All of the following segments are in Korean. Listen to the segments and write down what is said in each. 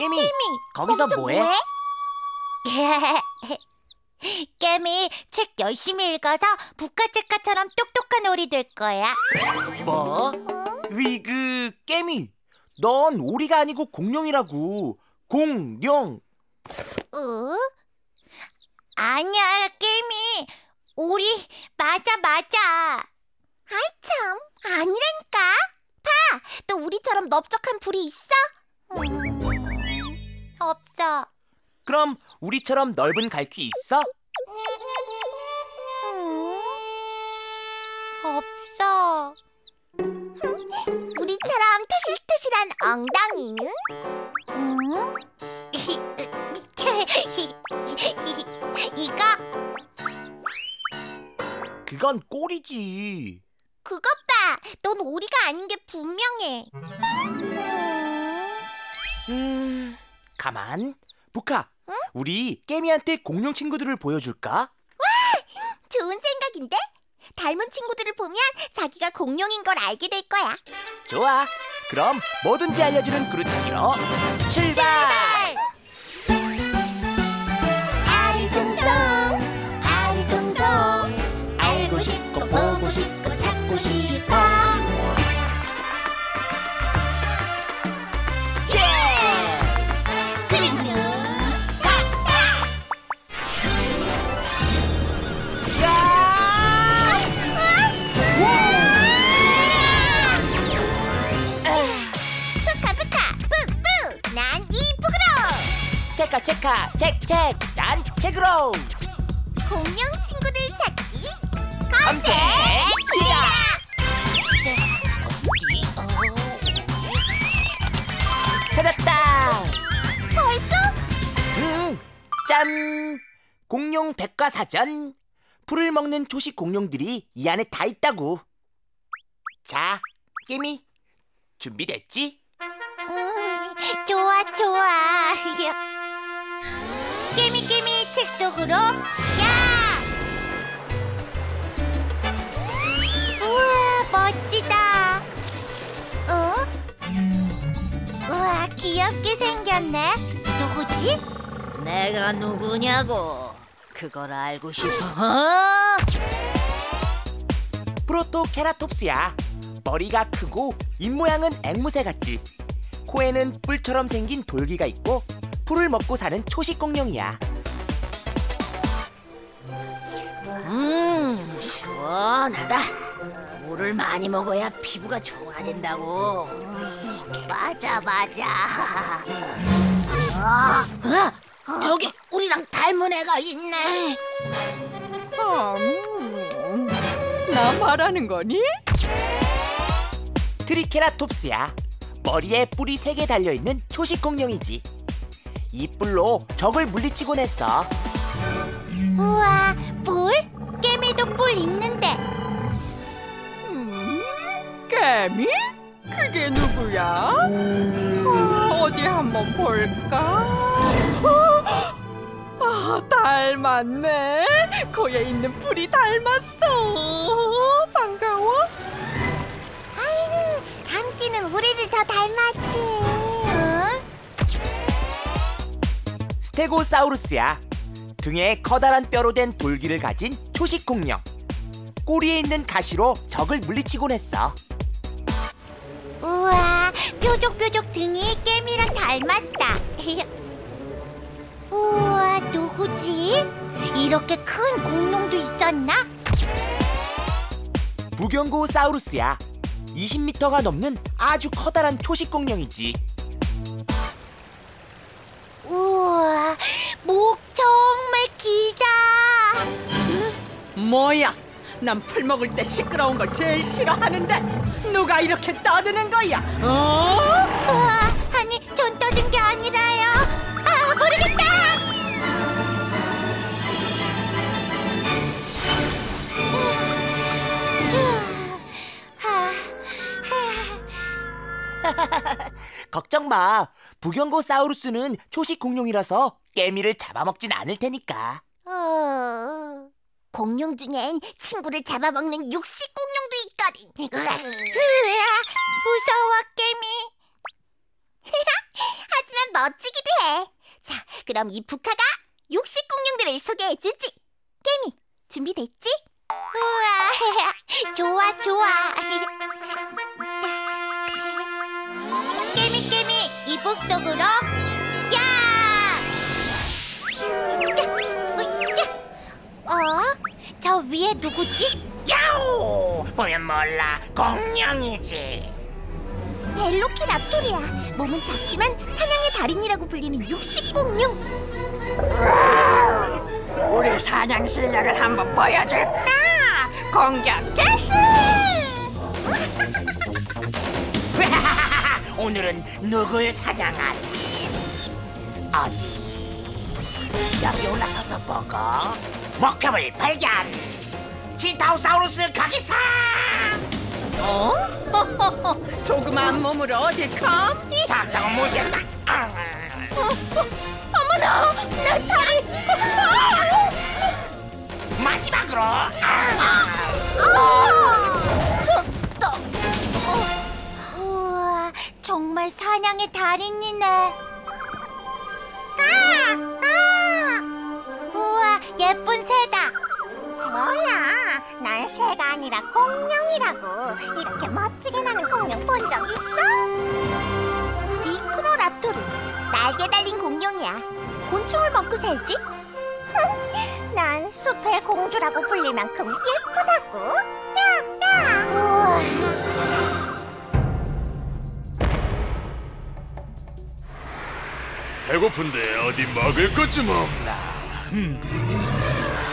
깨미, 깨미, 거기서 뭐해? 깨미 책 열심히 읽어서 부카체카처럼 똑똑한 오리 될 거야. 뭐? 위그 깨미, 넌 오리가 아니고 공룡이라고. 공룡. 어? 아니야, 깨미. 오리 맞아, 맞아. 아이 참, 아니라니까. 봐, 또 우리처럼 넓적한 불이 있어? 음, 없어. 그럼 우리처럼 넓은 갈퀴 있어? 음, 없어. 우리처럼 토실토실한 엉덩이는? 음? 이거 그건 꼬리지. 그것 봐. 넌 오리가 아닌 게 분명해. 음, 가만. 부카, 우리 깨미한테 공룡 친구들을 보여줄까? 좋은 생각인데? 닮은 친구들을 보면 자기가 공룡인 걸 알게 될 거야. 좋아. 그럼 뭐든지 알려주는 그루타기로 출발! 아리송송 아리송송 알고 싶고 보고 싶고 찾고 싶어 체카 책책 난 책으로 공룡 친구들 찾기 검색 시작! 찾았다. 벌써? 음, 짠! 공룡 백과사전. 풀을 먹는 초식 공룡들이 이 안에 다 있다고. 자, 깨미, 준비됐지? 음, 좋아 좋아 속으로 야 우와 멋지다 어? 우와 귀엽게 생겼네 누구지? 내가 누구냐고 그걸 알고 싶어 어? 프로토케라톱스야. 머리가 크고 입 모양은 앵무새 같지. 코에는 뿔처럼 생긴 돌기가 있고 풀을 먹고 사는 초식 공룡이야. 시원하다 물을 많이 먹어야 피부가 좋아진다고 음, 맞아 맞아 아, 어? 저기 우리랑 닮은 애가 있네 아, 음, 나 말하는 거니? 트리케라톱스야. 머리에 뿔이 세 개 달려 있는 초식 공룡이지. 이 뿔로 적을 물리치곤 했어. 우와 뿔? 깨미도 뿔 있는데 개미? 그게 누구야? 아, 어디 한번 볼까? 아, 아, 닮았네. 코에 있는 풀이 닮았어. 반가워. 아이고 감기는 우리를 더 닮았지 응? 스테고사우루스야. 등에 커다란 뼈로 된 돌기를 가진 초식 공룡. 꼬리에 있는 가시로 적을 물리치곤 했어. 우와, 뾰족뾰족 등이 깨미랑 닮았다. 우와, 누구지? 이렇게 큰 공룡도 있었나? 부경고 사우루스야. 20m가 넘는 아주 커다란 초식 공룡이지. 우와, 목 정말 길다. 뭐야? 난 풀 먹을 때 시끄러운 걸 제일 싫어하는데 누가 이렇게 떠드는 거야? 어? 우와, 아니, 전 떠든 게 아니라요. 아, 모르겠다. 아, 걱정 마. 부경고 사우루스는 초식 공룡이라서 깨미를 잡아먹진 않을 테니까. 어... 공룡 중엔 친구를 잡아먹는 육식 공룡도 있거든. 으아, 무서워, 깨미. 하지만 멋지기도 해. 자, 그럼 이 부카가 육식 공룡들을 소개해 주지. 깨미, 준비됐지? 우와, 좋아, 좋아. 깨미, 깨미, 이북 속으로. 야! 어? 저 위에 누구지? 야우! 보면 몰라 공룡이지. 벨로키랍토리야. 몸은 작지만 사냥의 달인이라고 불리는 육식 공룡. 우리 사냥 실력을 한번 보여줄까? 공격 개시! 오늘은 누굴 사냥하지? 어디? 여기 올라서서 보고 목표물 발견! 지타우사우루스 가기사! 어? 조그만 몸으로 어딜 감? 작다고 무시했어! 아, 어머나, 내 다리! 마지막으로! 아, 졌다. 우와, 정말 사냥의 달인이네. 새가 아니라 공룡이라고. 이렇게 멋지게 나는 공룡 본 적 있어? 미크로랍토르, 날개 달린 공룡이야. 곤충을 먹고 살지? 난 숲의 공주라고 불릴 만큼 예쁘다고. 우와. 배고픈데 어디 먹을 것 좀 없나?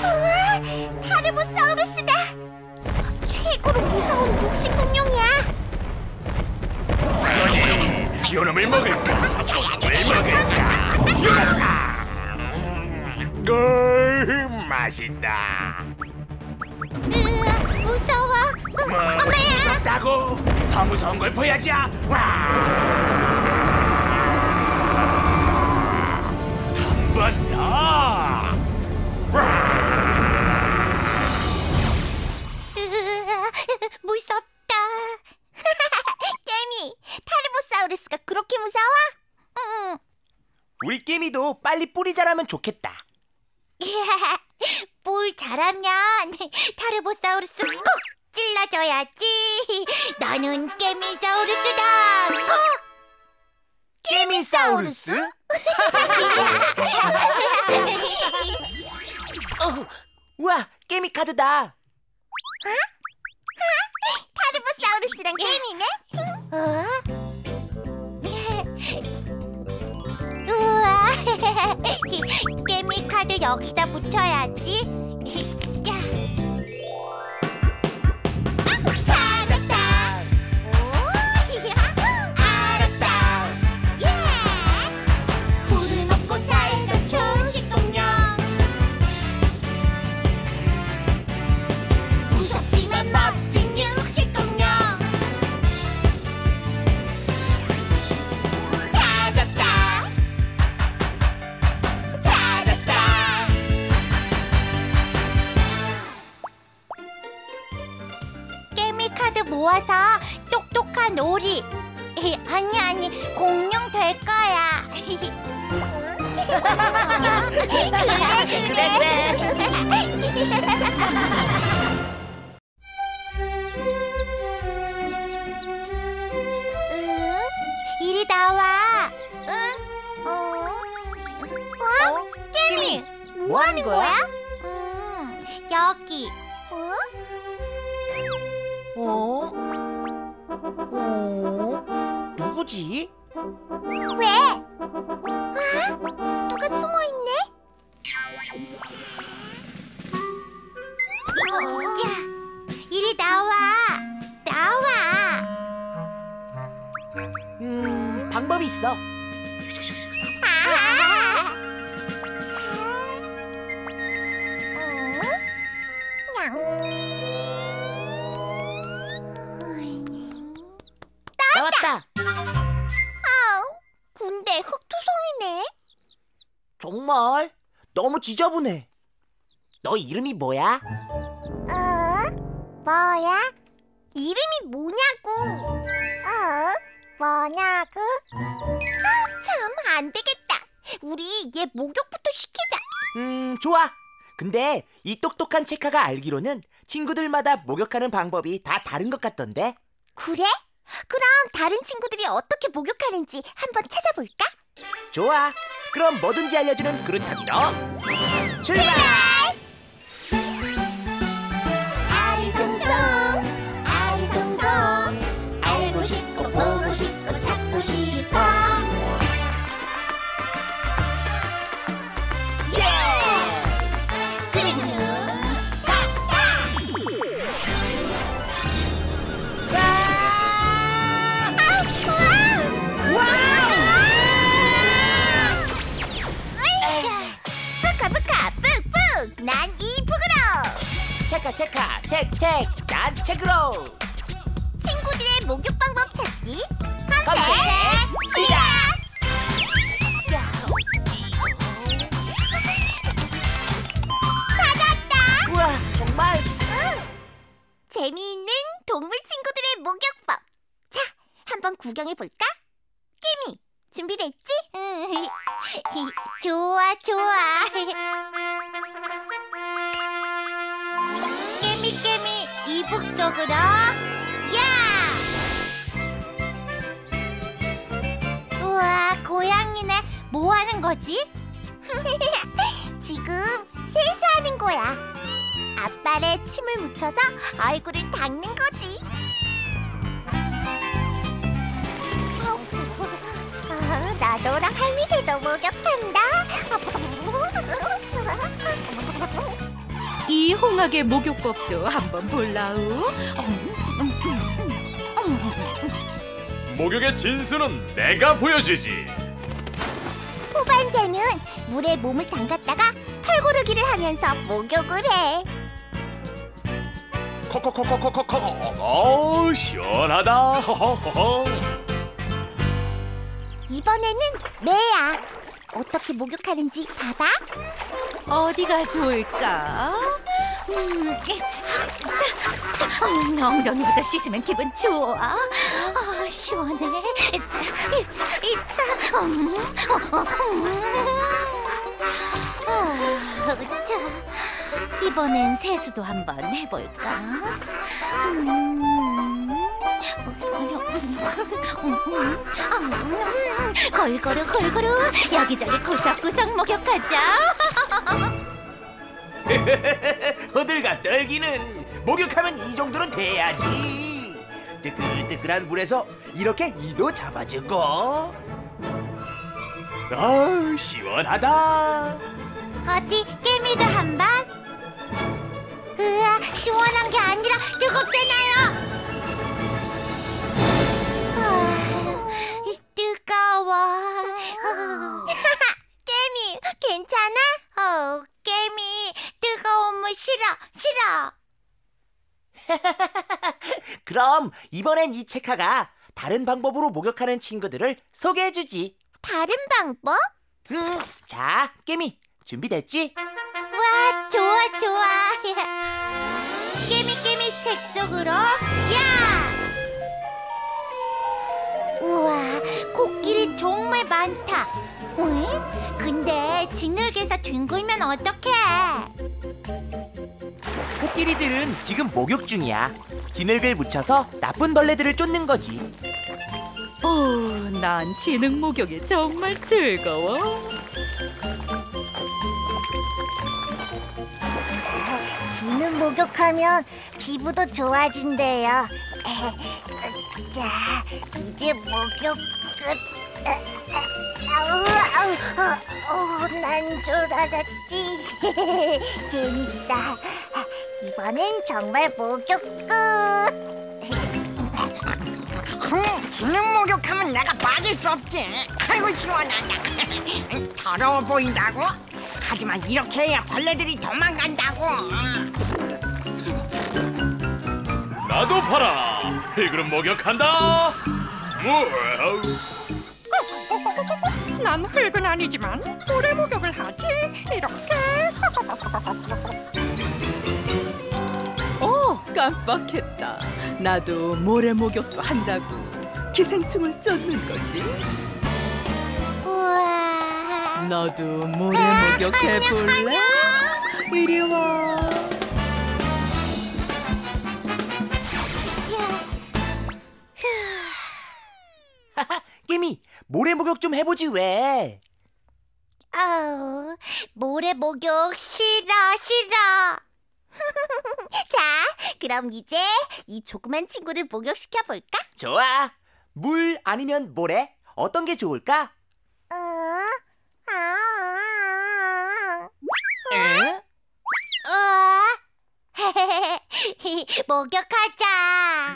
우와, 타르보사우루스다. 육식 공룡이야. 어디 요놈을 먹을까? 왜 먹을까? 음, 맛있다. 으아, 무서워. 어, 뭐 엄마야. 무섭다고? 더 무서운 걸 보여줘! 와! 한 번 더! 우리 깨미도 빨리 뿌리 자라면 좋겠다. 뿔 자라면 타르보사우루스 꼭 찔러줘야지. 나는 깨미사우루스다. 꼭. 깨미사우루스? 어, 우와, 깨미 카드다. 타르보사우루스랑 깨미네? 어? 깨미 카드 여기다 붙여야지. 모아서 똑똑한 오리. 아니 아니 공룡 될 거야. 그래 그래 응? 이리 나와. 응? 어? 어? 깨미, 뭐 하는 거야? 음, 여기. 어? 어? 어? 누구지? 왜? 와, 누가 숨어 있네? 야, 이리 나와. 나와. 음, 방법이 있어. 정말 너무 지저분해. 너 이름이 뭐야? 어? 뭐야? 이름이 뭐냐고? 어? 뭐냐고? 아, 참, 안 되겠다. 우리 얘 목욕부터 시키자. 음, 좋아. 근데 이 똑똑한 체카가 알기로는 친구들마다 목욕하는 방법이 다 다른 것 같던데. 그래? 그럼 다른 친구들이 어떻게 목욕하는지 한번 찾아볼까? 좋아. 그럼 뭐든지 알려주는 그루타기로 출발! 구경해 볼까? 깨미 준비됐지? 응. 좋아 좋아. 깨미 깨미 이북 속으로. 야! 우와 고양이네. 뭐 하는 거지? 지금 세수하는 거야. 앞발에 침을 묻혀서 얼굴을 닦는 거지. 아, 나도랑 할미새도 목욕한다. 이 홍학의 목욕법도 한번 볼라우. 목욕의 진수는 내가 보여주지. 후반생은 물에 몸을 담갔다가 털고르기를 하면서 목욕을 해. 코코코코코코코. 어 시원하다. 허허허. 이번에는 매야. 어떻게 목욕하는지 봐봐. 어디가 좋을까? 음, 음, 엉덩이부터 씻으면 기분 좋아. 아, 시원해. 이차, 이차, 이차. 음, 어, 어, 음. 아, 자, 이번엔 세수도 한번 해볼까? 음, 음, 골고루 골고루 여기저기 구석구석 목욕하자. 호들갑 떨기는 목욕하면 이 정도는 돼야지. 뜨끈뜨끈한 물에서 이렇게 이도 잡아주고. 아 시원하다. 어디 깨미도 한 번? 으아 시원한 게 아니라 뜨겁잖아요. 그럼 이번엔 이 체카가 다른 방법으로 목욕하는 친구들을 소개해주지. 다른 방법? 음, 자, 깨미 준비됐지? 와 좋아 좋아. 깨미 깨미 책 속으로 야. 우와 코끼리 정말 많다. 응? 근데 진흙에서 뒹굴면 어떡해? 코끼리들은 지금 목욕 중이야. 진흙을 묻혀서 나쁜 벌레들을 쫓는 거지. 오, 난 지능 목욕이 정말 즐거워. 비는 목욕하면 피부도 좋아진대요. 자, 이제 목욕 끝. 난줄 알았지. 재밌다. 이번엔 정말 목욕 끝. 흠, 지능 목욕하면 내가 빠질 수 없지. 아이고 시원하다. 더러워 보인다고? 하지만 이렇게 해야 벌레들이 도망간다고. 나도 봐라. 필그룹 목욕한다. 우와우. 난 흙은 아니지만 모래 목욕을 하지. 이렇게. 어, 깜빡했다. 나도 모래 목욕도 한다고 기생충을 쫓는 거지. 너도 모래 목욕 해 볼래? 이리 와. 깨미 모래 목욕 좀 해보지 왜? 아우, 모래 목욕 싫어, 싫어. 자, 그럼 이제 이 조그만 친구를 목욕시켜 볼까? 좋아. 물 아니면 모래 어떤 게 좋을까? 어? 아. 에? 어? 목욕하자. 하자.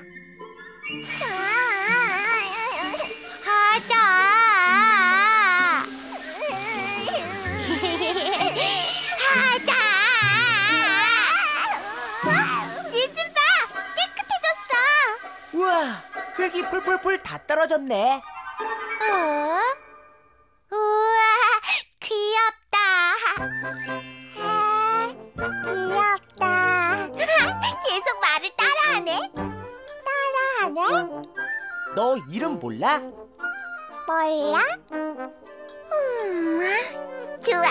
흙이 풀풀풀 다 떨어졌네. 어? 우와, 귀엽다. 아, 귀엽다. 계속 말을 따라하네. 따라하네? 너 이름 몰라? 몰라? 음, 좋아.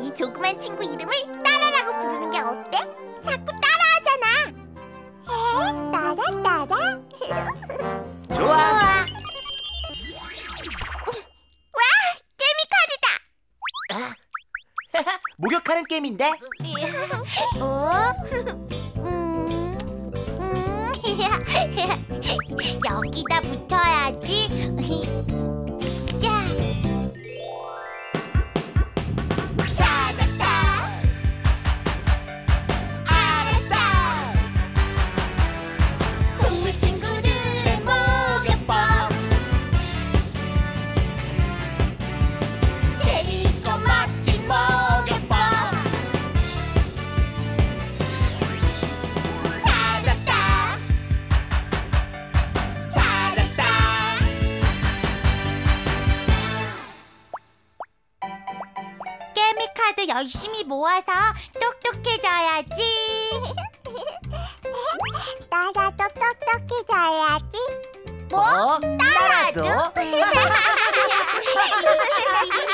이 조그만 친구 이름을 따라라고 부르는 게 어때? 자꾸. 에? 따라 따라? 좋아. 와, 케미카드다. 목욕하는 게임인데 어? 음, 음, 여기다 붙여야지. 카드 열심히 모아서 똑똑해져야지. 나라도 똑똑해져야지. 뭐? 어? 나라도?